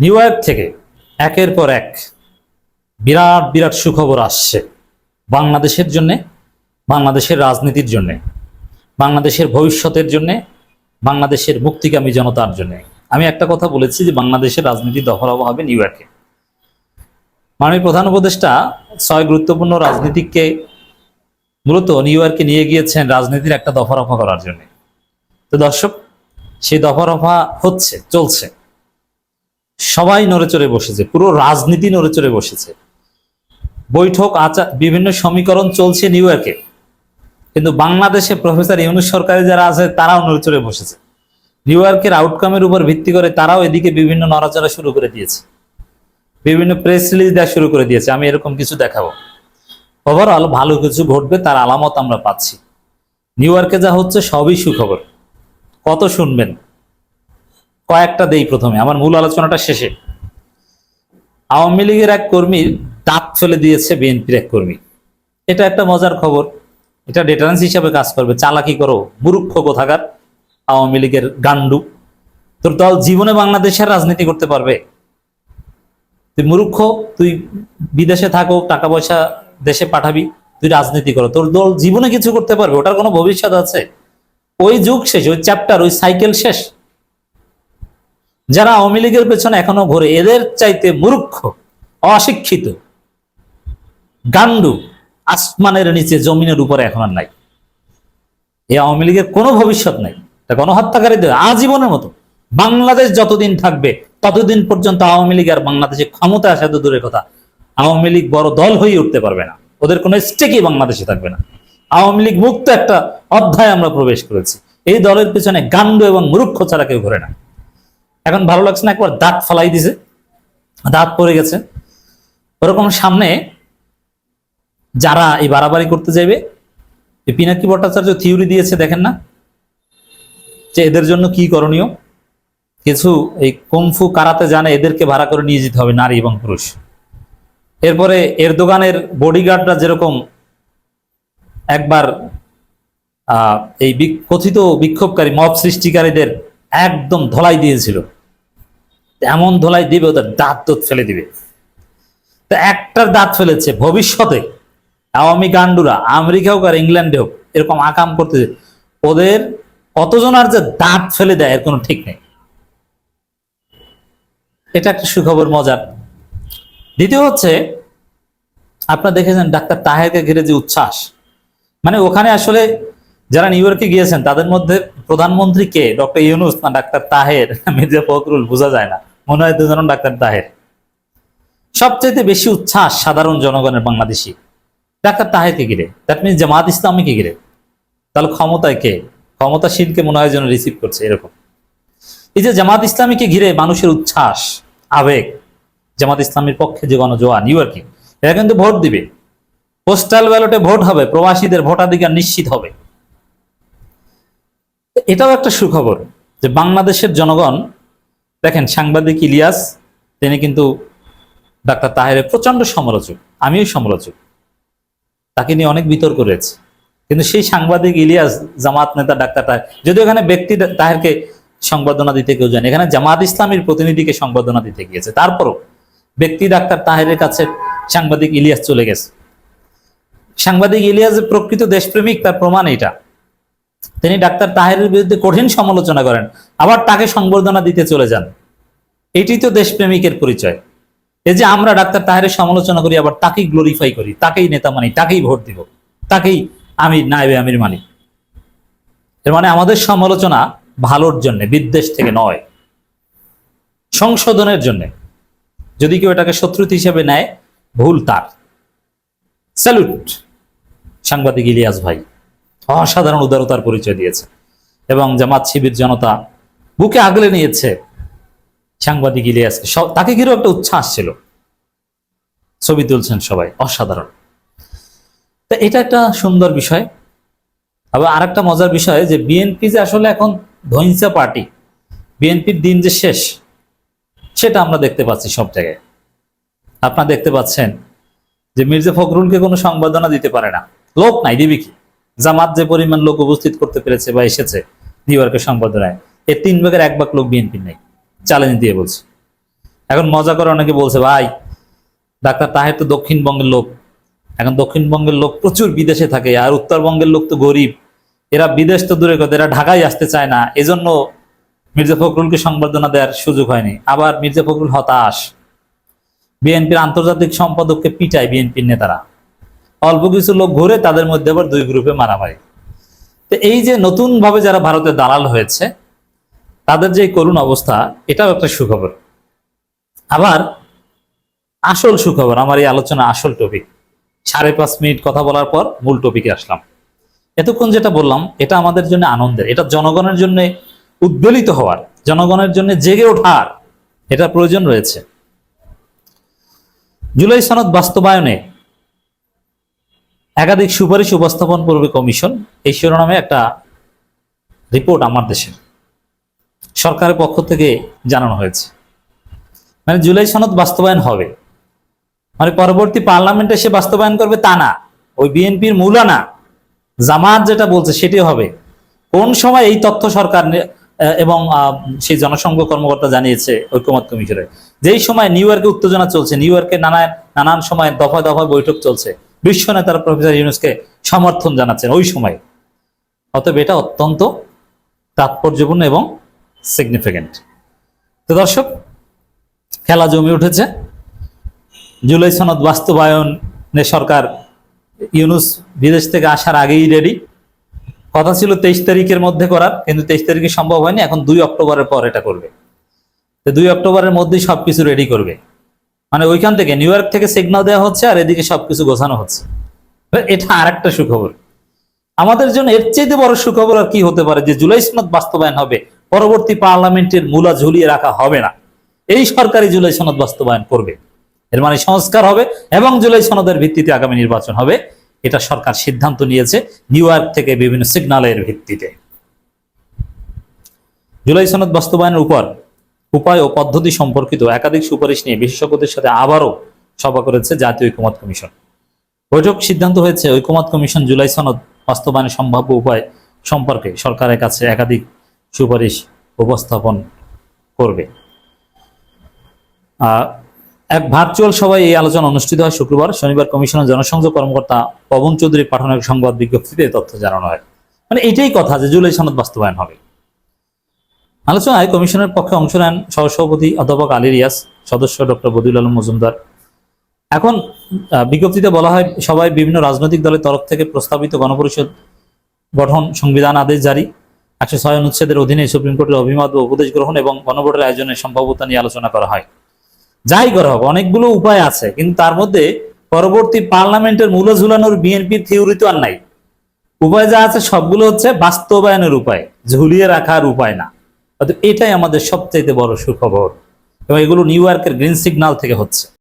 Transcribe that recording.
New York থেকে একের পর এক বিরাট বিরাট সুখবর আসছে বাংলাদেশের জন্যে, বাংলাদেশের রাজনীতির জন্যে, বাংলাদেশের ভবিষ্যতের জন্যে, বাংলাদেশের মুক্তিকামী জনতার জন্যে। আমি একটা কথা বলেছি যে বাংলাদেশের রাজনীতি দফা হবে নিউ ইয়র্কে মাননীয় প্রধান উপদেষ্টা, ছয় গুরুত্বপূর্ণ রাজনীতিককে মূলত নিউ ইয়র্কে নিয়ে গিয়েছেন রাজনীতির একটা দফা রফা করার জন্য। তো দর্শক, সেই দফা রফা হচ্ছে, চলছে। সবাই নড়েচড়ে বসেছে, পুরো রাজনীতি নড়েচড়ে বসেছে। বৈঠক আচার বিভিন্ন সমীকরণ চলছে নিউ ইয়র্কে কিন্তু বাংলাদেশে প্রফেসর ইউনুস সরকারে যারা আছে, তারাও নড়েচড়ে বসেছে। নিউ ইয়র্কের আউটকামের উপর ভিত্তি করে তারাও এদিকে বিভিন্ন নড়াচড়া শুরু করে দিয়েছে। বিভিন্ন প্রেস রিলিজ দেওয়া শুরু করে দিয়েছে, আমি এরকম কিছু দেখাবো। ওভারঅল ভালো কিছু ঘটবে, তার আলামত আমরা পাচ্ছি। নিউ ইয়র্কে যা হচ্ছে, সবই সুখবর। কত শুনবেন? কয়েকটা দেই প্রথমে, আমার মূল আলোচনাটা শেষে। আওয়ামী লীগের এক কর্মীর দাঁত ফেলে দিয়েছে বিএনপির এক কর্মী। এটা একটা মজার খবর। এটা ডেটারেন্স হিসাবে কাজ করবে। চালাকি করো মুরুক্ষ কোথাকার, আওয়ামী লীগের গান্ডু তোর দল জীবনে বাংলাদেশের রাজনীতি করতে পারবে। তুই মুরুক্ষ তুই বিদেশে থাকো, টাকা পয়সা দেশে পাঠাবি, তুই রাজনীতি করো। তোর দল জীবনে কিছু করতে পারবে, ওটার কোনো ভবিষ্যৎ আছে। ওই যুগ শেষ, ওই চ্যাপ্টার ওই সাইকেল শেষ। যারা আওয়ামী লীগের পেছনে এখনও ঘোরে, এদের চাইতে মূর্খ, অশিক্ষিত গান্ডু আসমানের নিচে জমিনের উপরে এখন আর নাই। এই আওয়ামী লীগের কোনো ভবিষ্যৎ নাই। গণহত্যাকারীদের আজীবনের মতো। বাংলাদেশ যতদিন থাকবে, ততদিন পর্যন্ত আওয়ামী লীগ আর বাংলাদেশে ক্ষমতা আসা তো দূরের কথা আওয়ামী লীগ বড় দল হয়ে উঠতে পারবে না। ওদের কোনো স্টেকই বাংলাদেশে থাকবে না। আওয়ামী লীগ মুক্ত একটা অধ্যায় আমরা প্রবেশ করেছি। এই দলের পেছনে গান্ডু এবং মূর্খ ছাড়া কেউ ঘোরে না। এখন ভালো লাগছে না, একবার দাঁত ফালাই দিছে। দাঁত পড়ে গেছে। ওরকম সামনে যারা এই বাড়াবাড়ি করতে এই পিনাকি ভট্টাচার্য থিওরি দিয়েছে, দেখেন না? যে এদের জন্য কি করণীয়? কিছু এই কুমফু কারাতে জানে এদেরকে ভাড়া করে নিয়ে যেতে হবে, নারী এবং পুরুষ। এরপরে এর দোকানের বডিগার্ডরা যেরকম একবার এই কথিত বিক্ষোভকারী, মব সৃষ্টিকারীদের একদম ধলাই দিয়েছিল। এমন ধোলাই দিবে, ওদের দাঁত দোত ফেলে দিবে। তা একটার দাঁত ফেলেছে, ভবিষ্যতে আওয়ামী গান্ডুরা আমেরিকা হোক আর ইংল্যান্ডে হোক, এরকম আকাম করতে ওদের কতজন আর যে দাঁত ফেলে দেয়, এর কোনো ঠিক নেই। এটা একটা সুখবর, মজার। দ্বিতীয় হচ্ছে, আপনারা দেখেছেন ডাক্তার তাহেরকে ঘিরে যে উচ্ছ্বাস। মানে ওখানে আসলে যারা নিউ ইয়র্কে গিয়েছেন, তাদের মধ্যে প্রধানমন্ত্রী কে? ডক্টর ইউনুস না, ডাক্তার তাহের? মির্জা ফখরুল, বোঝা যায় না। মনে হয় দুজন ডাক্তার তাহের। সবচেয়ে বেশি উচ্ছ্বাস সাধারণ জনগণের বাংলাদেশি। ডাক্তার তাহেরকে ঘিরে? দ্যাট মিনস জামাত ইসলামীকে ঘিরে? তাহলে ক্ষমতায় কে? ক্ষমতাসীনকে মনে হয় যেন রিসিভ করছে এরকম। এই যে জামাত ইসলামীকে ঘিরে মানুষের উচ্ছ্বাস, আবেগ, জামাত ইসলামীর পক্ষে যে গণজোয়া নিউ ইয়র্কে এরা কিন্তু ভোট দিবে। পোস্টাল ব্যালটে ভোট হবে, প্রবাসীদের ভোটাধিকার নিশ্চিত হবে। এটাও একটা সুখবর যে বাংলাদেশের জনগণ দেখেন সাংবাদিক ইলিয়াস, তিনি কিন্তু ডাক্তার তাহেরের প্রচণ্ড সমালোচক, আমিও সমালোচক। তাকে নিয়ে অনেক বিতর্ক রয়েছে। কিন্তু সেই সাংবাদিক ইলিয়াস, জামাত নেতা ডাক্তার তাহের, যদিও এখানে ব্যক্তি তাহেরকে সংবর্ধনা দিতে কেউ জানে এখানে জামাত ইসলামীর প্রতিনিধিকে সংবর্ধনা দিতে গিয়েছে। তারপরও ব্যক্তি ডাক্তার তাহেরের কাছে সাংবাদিক ইলিয়াস চলে গেছে। সাংবাদিক ইলিয়াস প্রকৃত দেশপ্রেমিক, তার প্রমাণ এটা তিনি ডাক্তার তাহেরের বিরুদ্ধে কঠিন সমালোচনা করেন, আবার তাকে সংবর্ধনা দিতে চলে যান। এটি তো দেশপ্রেমিকের পরিচয়। এই যে আমরা ডাক্তার তাহেরের সমালোচনা করি, আবার তাকেই গ্লোরিফাই করি, তাকেই নেতা মানি, তাকেই ভোট দিব, তাকেই আমি নাইবে আমির মানি। এর মানে আমাদের সমালোচনা ভালোর জন্য, বিদ্বেষ থেকে নয়, সংশোধনের জন্য। যদি কেউ এটাকে শত্রুত হিসেবে নেয়, ভুল তার। স্যালুট, সাংবাদিক ইলিয়াস ভাই। অসাধারণ উদারতার পরিচয় দিয়েছে। এবং জামাত শিবির জনতা বুকে আগলে নিয়েছে সাংবাদিক ইলিয়াসকে। তাকে ঘিরেও একটা উচ্ছ্বাস ছিল। ছবি তুলছেন সবাই, অসাধারণ। তা এটা একটা সুন্দর বিষয়। আবার আরেকটা মজার বিষয় যে বিএনপি যে আসলে এখন ধৈঞ্চা পার্টি, বিএনপির দিন যে শেষ, সেটা আমরা দেখতে পাচ্ছি সব জায়গায়। আপনারা দেখতে পাচ্ছেন যে মির্জা ফখরুলকে কোনো সংবর্ধনা দিতে পারে না। লোক নাই, দিবি কি? জামাত যে পরিমাণ লোক উপস্থিত করতে পেরেছে বা এসেছে নিউ ইয়র্কের সংবর্ধনায় এর তিন ভাগের এক ভাগ লোক বিএনপির নেই। চ্যালেঞ্জ দিয়ে বলছে। এখন মজা করে অনেকে বলছে, ভাই, ডাক্তার তাহের তো দক্ষিণবঙ্গের লোক। এখন দক্ষিণবঙ্গের লোক প্রচুর বিদেশে থাকে আর উত্তরবঙ্গের লোক তো গরিব। এরা বিদেশ তো দূরে কথা, এরা ঢাকায় আসতে চায় না। এজন্য মির্জা ফখরুলকে সংবর্ধনা দেওয়ার সুযোগ হয়নি। আবার মির্জা ফখরুল হতাশ। বিএনপির আন্তর্জাতিক সম্পাদককে পিটায় বিএনপির নেতারা। অল্প কিছু লোক ঘুরে তাদের মধ্যে আবার দুই গ্রুপে মারামারি। তো এই যে নতুন ভাবে যারা ভারতে দালাল হয়েছে, তাদের যে করুণ অবস্থা, এটাও একটা সুখবর। আবার আসল সুখবর, আমার এই আলোচনা আসল টপিক সাড়ে পাঁচ মিনিট কথা বলার পর মূল টপিকে আসলাম। এতক্ষণ যেটা বললাম, এটা আমাদের জন্য আনন্দের, এটা জনগণের জন্য উদ্বেলিত হওয়ার, জনগণের জন্য জেগে ওঠার, এটা প্রয়োজন রয়েছে। জুলাই সনদ বাস্তবায়নে একাধিক সুপারিশ উপস্থাপন করবে কমিশন এই শিরোনামে একটা রিপোর্ট আমার দেশের সরকারের পক্ষ থেকে জানানো হয়েছে। মানে জুলাই সনদ বাস্তবায়ন হবে। মানে পরবর্তী পার্লামেন্টে সে বাস্তবায়ন করবে তা না। ওই বিএনপির মূলা না জামাত যেটা বলছে সেটি হবে। কোন সময় এই তথ্য সরকার এবং সেই জনসংঘ কর্মকর্তা জানিয়েছে ঐক্যমত কমিশনে, যেই সময় নিউ ইয়র্কে উত্তেজনা চলছে, নিউ ইয়র্কে নানা নানান সময় দফায় দফায় বৈঠক চলছে বিশ্ব নেতারা প্রফেসর ইউনুসকে সমর্থন জানাচ্ছেন ওই সময়। অতএব এটা অত্যন্ত তাৎপর্যপূর্ণ এবং সিগনিফিকেন্ট তো দর্শক, খেলা জমে উঠেছে। জুলাই সনদ বাস্তবায়নে সরকার ইউনুস বিদেশ থেকে আসার আগেই রেডি কথা ছিল তেইশ তারিখের মধ্যে করার, কিন্তু তেইশ তারিখে সম্ভব হয়নি। এখন দুই অক্টোবরের পর এটা করবে। দুই অক্টোবরের মধ্যেই সবকিছু রেডি করবে। মানে ওইখান থেকে নিউ ইয়র্ক থেকে সিগনাল দেওয়া হচ্ছে আর এদিকে সবকিছু গোছানো হচ্ছে। এটা আর একটা সুখবর। আমাদের জন্য এর চাইতে বড় সুখবর আর কি হতে পারে যে জুলাই সনদ বাস্তবায়ন হবে, পরবর্তী পার্লামেন্টের মূলা ঝুলিয়ে রাখা হবে না। এই সরকারি জুলাই সনদ বাস্তবায়ন করবে। এর মানে সংস্কার হবে এবং জুলাই সনদের ভিত্তিতে আগামী নির্বাচন হবে। এটা সরকার সিদ্ধান্ত নিয়েছে নিউ ইয়র্ক থেকে বিভিন্ন সিগনালের ভিত্তিতে। জুলাই সনদ বাস্তবায়নের উপর উপায় ও পদ্ধতি সম্পর্কিত একাধিক সুপারিশ নিয়ে বিশেষজ্ঞদের সাথে আবারও সভা করেছে জাতীয় ঐকমত কমিশন। বৈঠক সিদ্ধান্ত হয়েছে, ঐকমত কমিশন জুলাই সনদ বাস্তবায়নের সম্ভাব্য উপায় সম্পর্কে সরকারের কাছে একাধিক সুপারিশ উপস্থাপন করবে। এক ভার্চুয়াল সভায় এই আলোচনা অনুষ্ঠিত হয় শুক্রবার। শনিবার কমিশনের জনসংযোগ কর্মকর্তা পবন চৌধুরী পাঠানো সংবাদ বিজ্ঞপ্তিতে তথ্য জানানো হয়। মানে এটাই কথা যে জুলাই সনদ বাস্তবায়ন হবে। আলোচনায় কমিশনের পক্ষে অংশ নেন সহসভাপতি অধ্যাপক আলী রিয়াস সদস্য ডক্টর বদিউল আলম মজুমদার। এখন বিজ্ঞপ্তিতে বলা হয়, সবাই বিভিন্ন রাজনৈতিক দলের তরফ থেকে প্রস্তাবিত গণপরিষদ গঠন সংবিধান আদেশ জারি। একশো ছয় অনুচ্ছেদের অধীনে সুপ্রিম কোর্টের অভিমত ও উপদেশ গ্রহণ এবং গণভোটের আয়োজনের সম্ভাব্যতা নিয়ে আলোচনা করা হয়। যাই করা হোক, অনেকগুলো উপায় আছে, কিন্তু তার মধ্যে পরবর্তী পার্লামেন্টের মূল ঝুলানোর বিএনপির থিওরি তো আর নাই। উপায় যা আছে, সবগুলো হচ্ছে বাস্তবায়নের উপায়, ঝুলিয়ে রাখার উপায় না। এটাই আমাদের সবচাইতে বড় সুখবর এবং এগুলো নিউ ইয়র্কের গ্রিন সিগনাল থেকে হচ্ছে।